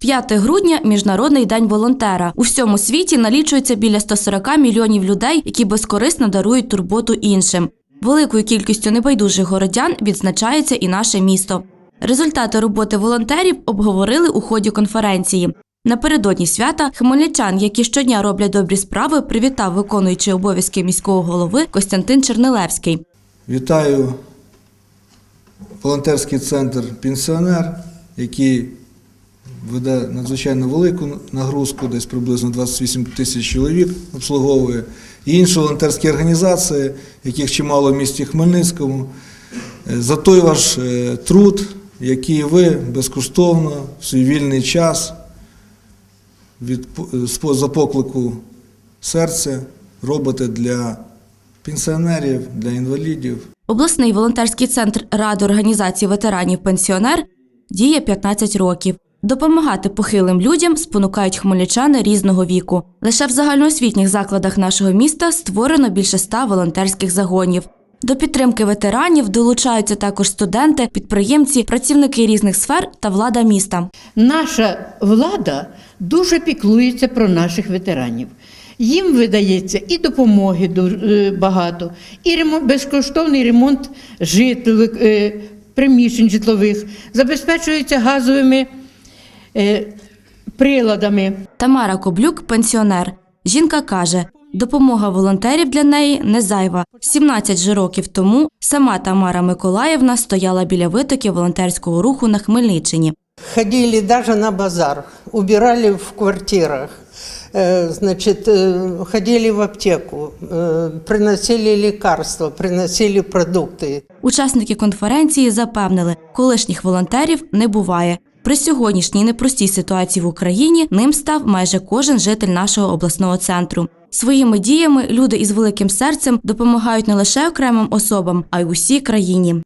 5 грудня міжнародний день волонтера. У всьому світі налічується біля 140 мільйонів людей, які безкорисно дарують турботу іншим. Великою кількістю небайдужих городян відзначається і наше місто. Результати роботи волонтерів обговорили у ході конференції. Напередодні свята хмельничан, які щодня роблять добрі справи, привітав виконуючий обов'язки міського голови Костянтин Чернилевський. Вітаю волонтерський центр Пенсіонер, який веде надзвичайно велику нагрузку, десь приблизно 28 тисяч чоловік обслуговує, і інші волонтерські організації, яких чимало в місті Хмельницькому, Е, за той ваш е, труд, який ви безкоштовно в свій вільний час від, за поклику серця робите для пенсіонерів, для інвалідів. Обласний волонтерський центр Ради організації ветеранів пенсіонер діє 15 років. Допомагати похилим людям спонукають хмельничани різного віку. Лише в загальноосвітніх закладах нашого міста створено більше ста волонтерських загонів. До підтримки ветеранів долучаються також студенти, підприємці, працівники різних сфер та влада міста. Наша влада дуже піклується про наших ветеранів. Їм видається і допомоги е, багато, і ремонт, безкоштовний ремонт житлових, е, приміщень житлових, забезпечуються газовими приладами. Тамара Коблюк пенсіонер. Жінка каже, допомога волонтерів для неї не зайва. 17 же років тому сама Тамара Миколаївна стояла біля витоків волонтерського руху на Хмельниччині. Ходили даже на базар, убирали в квартирах, э, значит, э, ходили в аптеку, э, приносили лекарства, приносили продукты. Учасники конференції запевнили, колишніх волонтерів не буває. При сьогоднішній непростій ситуації в Україні ним став майже кожен житель нашого обласного центру. Своїми діями люди із великим серцем допомагають не лише окремим особам, а й усій країні.